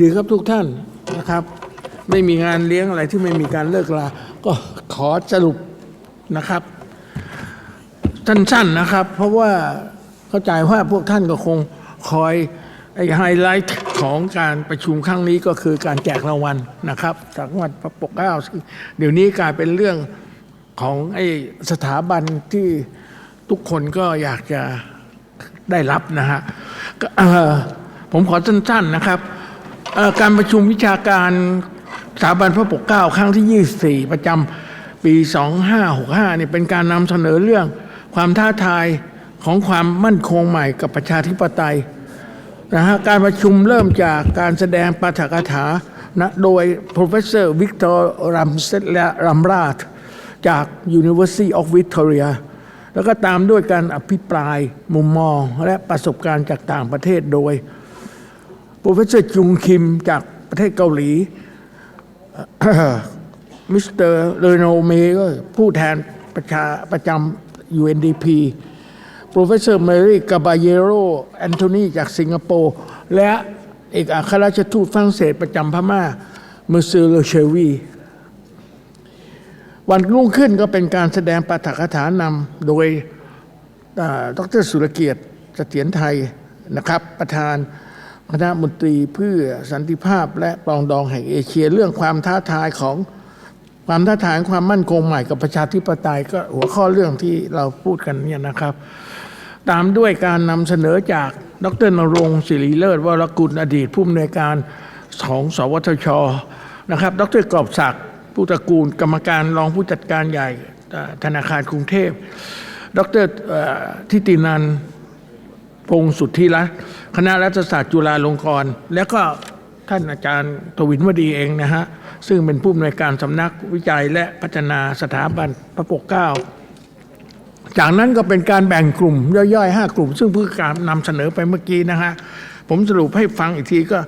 ดีครับทุกท่านนะครับ ไม่มีงานเลี้ยงอะไรที่ไม่มีการเลิกลา ก็ขอสรุปนะครับสั้นๆนะครับ เพราะว่าเข้าใจว่าพวกท่านก็คงคอยไอไฮไลท์ของการประชุมครั้งนี้ก็คือการแจกรางวัลนะครับจากวัดพระปกเกล้าเดี๋ยวนี้กลายเป็นเรื่องของไอสถาบันที่ทุกคนก็อยากจะได้รับนะฮะผมขอสั้นๆนะครับ การประชุมวิชาการสถาบันพระปกเกล้าครั้งที่ 24 ประจำปี 2565เนี่ยเป็นการนำเสนอเรื่องความท้าทายของความมั่นคงใหม่กับประชาธิปไตยนะฮะการประชุมเริ่มจากการแสดงปาฐกถานะโดย professor Victor Ramset และรัมราชจาก University of Victoria แล้วก็ตามด้วยการอภิปรายมุมมองและประสบการณ์จากต่างประเทศโดย professor จุงคิมจากประเทศเกาหลี มิสเตอร์เรโนเมก็ผู้แทนประชาประจำ UNDP Professor Mary Caballero Anthony จากสิงคโปร์ และเอกอัครราชทูตฝรั่งเศสประจำพม่าเมอร์เซอร์เลเชวีวันรุ่งขึ้นก็เป็นการแสดงปาฐกถานำโดยอ่าดรสุรเกียรติเสถียรไทยนะครับประธาน คณะมนตรีเพื่อสันติภาพและปรองดองแห่งเอเชีย เรื่องความท้าทายของความท้าทายความมั่นคงใหม่กับประชาธิปไตยก็หัวข้อเรื่องที่เราพูดกันเนี่ยนะครับ ตามด้วยการนำเสนอจากดรนรงศิริเลิศวรกุลอดีตผู้อำนวยการของสวทชนะครับ ดรกอบศักดิ์ผู้ตระกูลกรรมการรองผู้จัดการใหญ่ธนาคารกรุงเทพ ดรทิตินัน พงสุทธิรัตน์คณะรัฐศาสตร์จุฬาลงกรณ์และก็ท่านอาจารย์ทวินวดีเองนะฮะ ซึ่งเป็นผู้อำนวยการสำนักวิจัยและพัฒนาสถาบันพระปกเกล้าจากนั้นก็เป็นการแบ่งกลุ่มย่อยๆ 5 กลุ่ม ซึ่งเพื่อการนำเสนอไปเมื่อกี้นะฮะ ผมสรุปให้ฟังอีกทีก็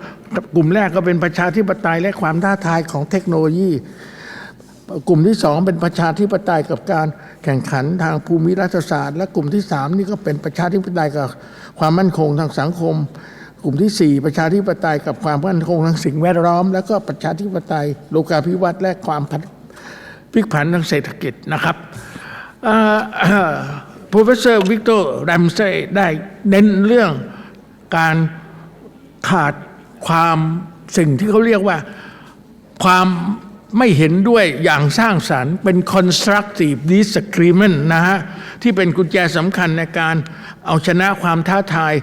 กลุ่มแรกก็เป็นประชาธิปไตยและความท้าทายของเทคโนโลยี กลุ่มที่สองเป็นประชาธิปไตยกับการแข่งขันทางภูมิรัฐศาสตร์ และกลุ่มที่สามนี่ก็เป็นประชาธิปไตยกับ ความมั่นคงทางสังคม กลุ่มที่สี่ประชาธิปไตยกับความมั่นคงทางสิ่งแวดล้อม แล้วก็ประชาธิปไตยโลกาภิวัตน์และความพัฒพลิกผันทางเศรษฐกิจนะครับเอ่อเอ่อ professor Victor Ramsey ได้เน้นเรื่องการขาดความสิ่งที่เขาเรียกว่าความ ไม่เห็นด้วยอย่างสร้างสรรค์เป็น constructive disagreement นะฮะ ที่เป็นกุญแจสำคัญในการเอาชนะความท้าทาย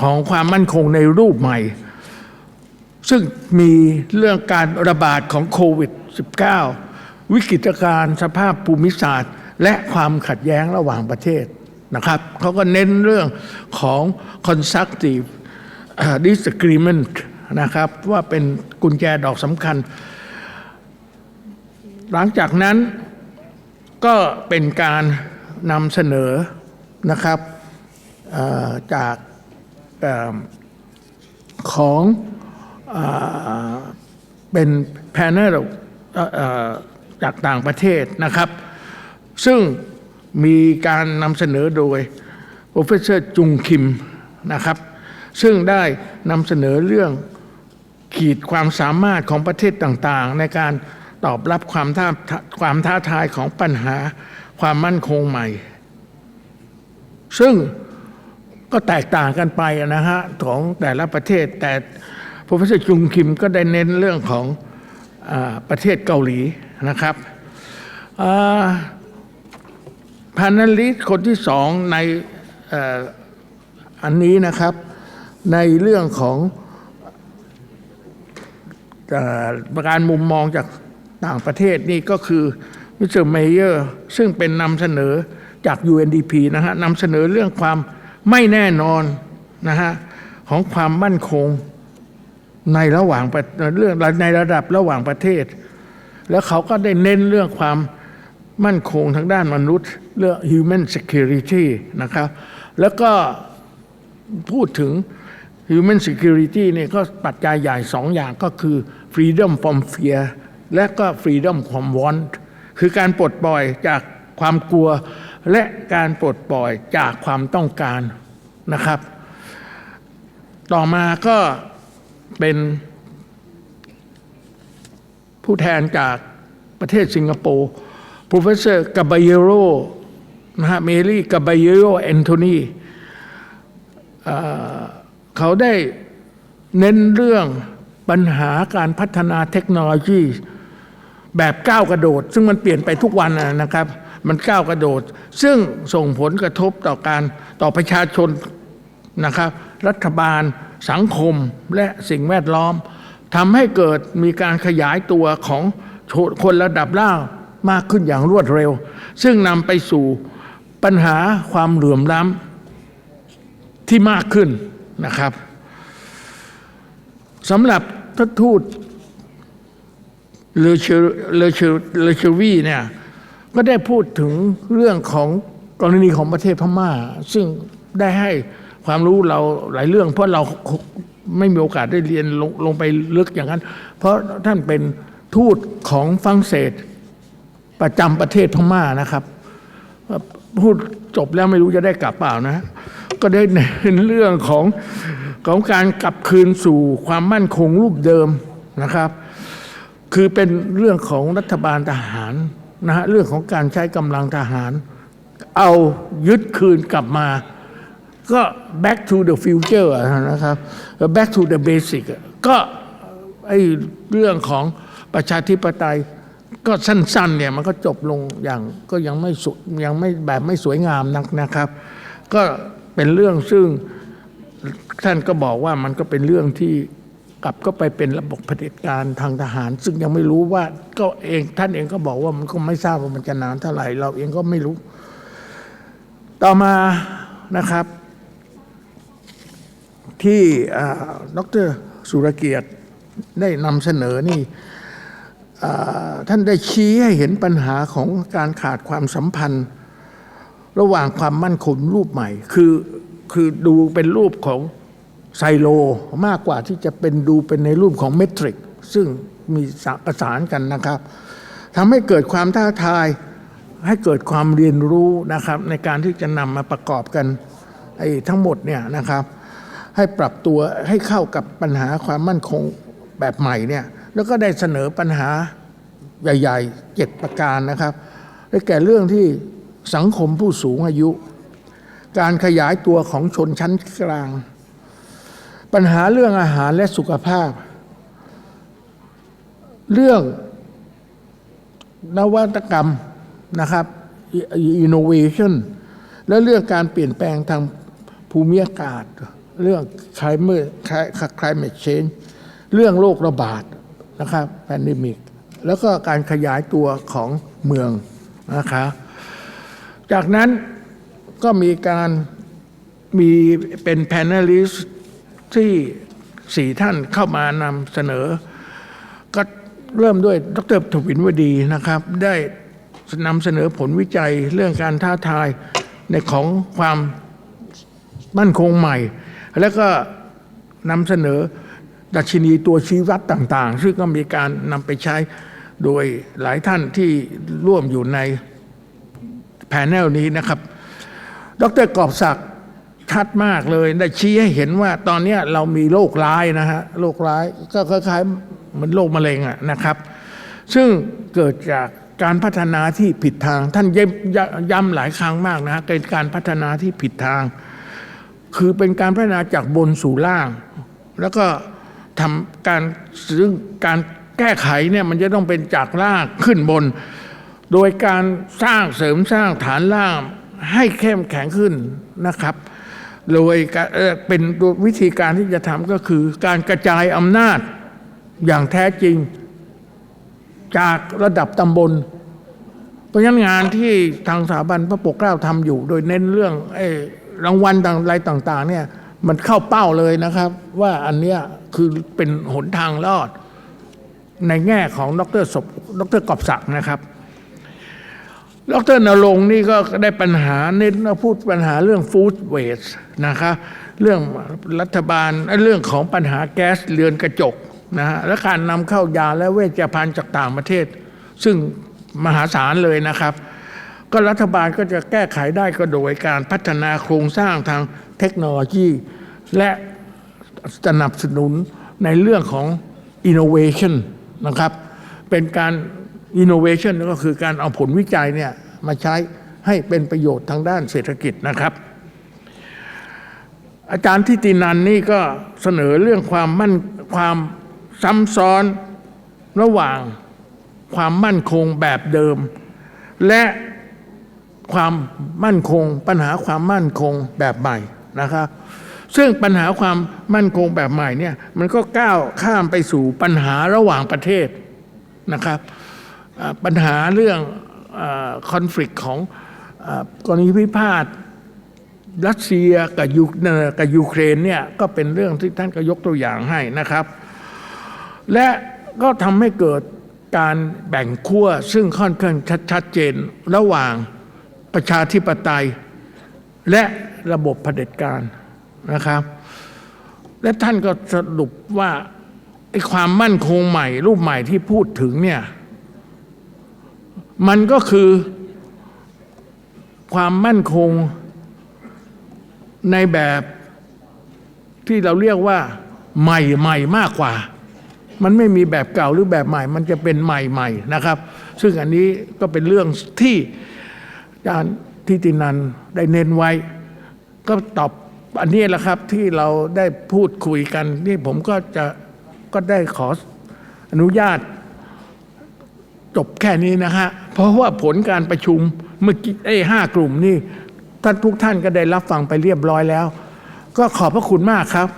ของความมั่นคงในรูปใหม่ ซึ่งมีเรื่องการระบาดของโควิด -19 วิกฤตการณ์สภาพภูมิศาสตร์ และความขัดแย้งระหว่างประเทศนะครับเขาก็เน้นเรื่องของ constructive disagreement นะครับว่าเป็นกุญแจดอกสำคัญ หลังจากนั้นก็เป็นการนำเสนอนะครับจากอของอเป็นแพนเนลจากต่างประเทศนะครับ ซึ่งมีการนำเสนอโดย Professor จุงคิมนะครับ ซึ่งได้นำเสนอเรื่องขีดความสามารถของประเทศต่างๆ ในการ ตอบรับความท้าความท้าทายของปัญหาความมั่นคงใหม่ ซึ่งก็แตกต่างกันไปนะฮะของแต่ละประเทศแต่ professor จุงคิมก็ได้เน้นเรื่องของอประเทศเกาหลีนะครับพานาลิสคนที่สองในอ,อันนี้นะครับในเรื่องของอการมุมมองจาก ต่างประเทศนี่ก็คือมิสเตอร์เมเยอร์ซึ่งเป็นนำเสนอจาก UNDP นะฮะนำเสนอเรื่องความไม่แน่นอนนะฮะของความมั่นคงในระหว่างประเรื่องในระดับระหว่างประเทศ แล้วเขาก็ได้เน้นเรื่องความมั่นคงทางด้านมนุษย์ เรื่อง human security นะครับ แล้วก็พูดถึง human security เนี่ยก็ปัจจัยใหญ่สองอย่างก็คือ freedom from fear และก็ freedom from want คือการปลดปล่อยจากความกลัว และการปลดปล่อยจากความต้องการนะครับ ต่อมาก็เป็นผู้แทนจากประเทศสิงคโปร์ professor Caballero นะฮะเมลี่ Caballero Anthony เอ่อเขาได้เน้นเรื่องปัญหาการพัฒนาเทคโนโลยี แบบก้าวกระโดด ซึ่งมันเปลี่ยนไปทุกวันนะครับ มันก้าวกระโดด ซึ่งส่งผลกระทบต่อการต่อประชาชนนะครับ รัฐบาล สังคมและสิ่งแวดล้อมทำให้เกิดมีการขยายตัวของคนระดับล่างมากขึ้นอย่างรวดเร็ว ซึ่งนำไปสู่ปัญหาความเหลื่อมล้ำที่มากขึ้นนะครับสำหรับททูต ลเชอเลเชอเลเชวีเนี่ยก็ได้พูดถึงเรื่องของกรณีของประเทศพม่า ซึ่งได้ให้ความรู้เราหลายเรื่อง เพราะเราไม่มีโอกาสได้เรียนลงลงไปลึกอย่างนั้น เพราะท่านเป็นทูตของฝรั่งเศสประจำประเทศพม่านะครับพูดจบแล้วไม่รู้จะได้กลับเปล่านะ ก็ได้เน้นเรื่องของของการกลับคืนสู่ความมั่นคงรูปเดิมนะครับ คือเป็นเรื่องของรัฐบาลทหารนะฮะเรื่องของการใช้กำลังทหาร เอายึดคืนกลับมา ก็ back to the future นะครับ back to the basic ก็ไอเรื่องของประชาธิปไตยก็สั้นๆเนี่ยมันก็จบลงอย่างก็ยังไม่สุดยังไม่แบบไม่สวยงามนักนะครับ ก็เป็นเรื่องซึ่งท่านก็บอกว่ามันก็เป็นเรื่องที่ กลับก็ไปเป็นระบบเผด็จการทางทหาร ซึ่งยังไม่รู้ว่าก็เองท่านเองก็บอกว่ามันก็ไม่ทราบว่ามันจะนานเท่าไหร่เราเองก็ไม่รู้ ต่อมานะครับ ที่อ่าดรสุรเกียรติได้นำเสนอนี่อ่าท่านได้ชี้ให้เห็นปัญหาของการขาดความสัมพันธ์ ระหว่างความมั่นคงรูปใหม่ คือคือดูเป็นรูปของ ไซโลมากกว่าที่จะเป็นดูเป็นในรูปของเมตริก ซึ่งมีสะประสานกันนะครับทำให้เกิดความท้าทายให้เกิดความเรียนรู้นะครับ ในการที่จะนำมาประกอบกันไอ้ทั้งหมดเนี่ยนะครับ ให้ปรับตัวให้เข้ากับปัญหาความมั่นคงแบบใหม่เนี่ยแล้วก็ได้เสนอปัญหาใหญ่ๆเจ็ดประการนะครับได้แก่เรื่องที่สังคมผู้สูงอายุ การขยายตัวของชนชั้นกลาง ปัญหาเรื่องอาหารและสุขภาพ เรื่องนวัตกรรมนะครับ innovation และเรื่องการเปลี่ยนแปลงทางภูมิอากาศ เรื่อง climate climate change เรื่องโรคระบาดนะครับ pandemic แล้วก็การขยายตัวของเมืองนะครับจากนั้นก็มีการมีเป็น panelist ที่สี่ท่านเข้ามานำเสนอ ก็เริ่มด้วยดรถวินวดีนะครับ ได้นำเสนอผลวิจัยเรื่องการท้าทายในของความมั่นคงใหม่ แล้วก็นำเสนอดัชนีตัวชี้วัดต่างๆ ซึ่งก็มีการนำไปใช้โดยหลายท่านที่ร่วมอยู่ในแผนแนลนี้นะครับ ดรกอบศักดิ์ ชัดมากเลย ได้ชี้ให้เห็นว่าตอนนี้เรามีโรคร้ายนะฮะโรคร้ายก็คล้ายๆเหมือนโรคมะเร็งอะนะครับ ซึ่งเกิดจากการพัฒนาที่ผิดทาง ท่านย้ำย้ำหลายครั้งมากนะเป็นการพัฒนาที่ผิดทาง คือเป็นการพัฒนาจากบนสู่ล่าง แล้วก็ทำการซึ่งการแก้ไขเนี่ยมันจะต้องเป็นจากล่างขึ้นบน โดยการสร้างเสริมสร้างฐานล่างให้เข้มแข็งขึ้นนะครับ โดยเป็นวิธีการที่จะทำก็คือการกระจายอำนาจอย่างแท้จริง จากระดับตำบล เพราะฉะนั้นงานที่ทางสถาบันพระปกเกล้าทำอยู่ โดยเน้นเรื่องอรางวัลต่างอะไรต่าง ๆ เนี่ยมันเข้าเป้าเลยนะครับ ว่าอันเนี้ยคือเป็นหนทางรอด ในแง่ของดรศพดรกอบศักดิ์นะครับ ดรนรงค์นี่ก็ได้ปัญหาเน้นพูดปัญหาเรื่องฟู้ดเวสนะครับเรื่องรัฐบาลเรื่องของปัญหาแก๊สเรือนกระจกนะฮะและการนำเข้ายาและเวชภัณฑ์จากต่างประเทศ ซึ่งมหาศาลเลยนะครับ ก็รัฐบาลก็จะแก้ไขได้ก็โดยการพัฒนาโครงสร้างทางเทคโนโลยี และสนับสนุนในเรื่องของ innovation นะครับ เป็นการ innovation ก็คือการเอาผลวิจัยเนี่ยมาใช้ให้เป็นประโยชน์ทางด้านเศรษฐกิจนะครับ อาจารย์ทิตินันนี่ก็เสนอเรื่องความมั่นความซ้ำซ้อนระหว่างความมั่นคงแบบเดิม และความมั่นคง ปัญหาความมั่นคงแบบใหม่นะครับ ซึ่งปัญหาความมั่นคงแบบใหม่เนี่ยมันก็ก้าวข้ามไปสู่ปัญหาระหว่างประเทศนะครับ ปัญหาเรื่องคอน FLICT ของกรณีพิพาทรัสเซียกับยูเอ่อกับยูเครนเนี่ยก็เป็นเรื่องที่ท่านก็ยกตัวอย่างให้นะครับ และก็ทำให้เกิดการแบ่งขั้วซึ่งค่อนข้างชัดชัดเจนระหว่างประชาธิปไตย และระบบเผด็จการนะครับ และท่านก็สรุปว่าไอ้ความมั่นคงใหม่รูปใหม่ที่พูดถึงเนี่ย มันก็คือความมั่นคงในแบบที่เราเรียกว่า ใหม่ใหม่มากกว่า มันไม่มีแบบเก่าหรือแบบใหม่ มันจะเป็นใหม่ใหม่นะครับ ซึ่งอันนี้ก็เป็นเรื่องที่อาจารย์ทิตินันได้เน้นไว้ ก็ตอบอันนี้แหละครับที่เราได้พูดคุยกันนี่ผมก็จะก็ได้ขออนุญาตจบแค่นี้นะฮะ เพราะว่าผลการประชุมเมื่อกี้ไอ้ห้ากลุ่มนี่ท่านทุกท่านก็ได้รับฟังไปเรียบร้อยแล้ว ก็ขอบพระคุณมากครับ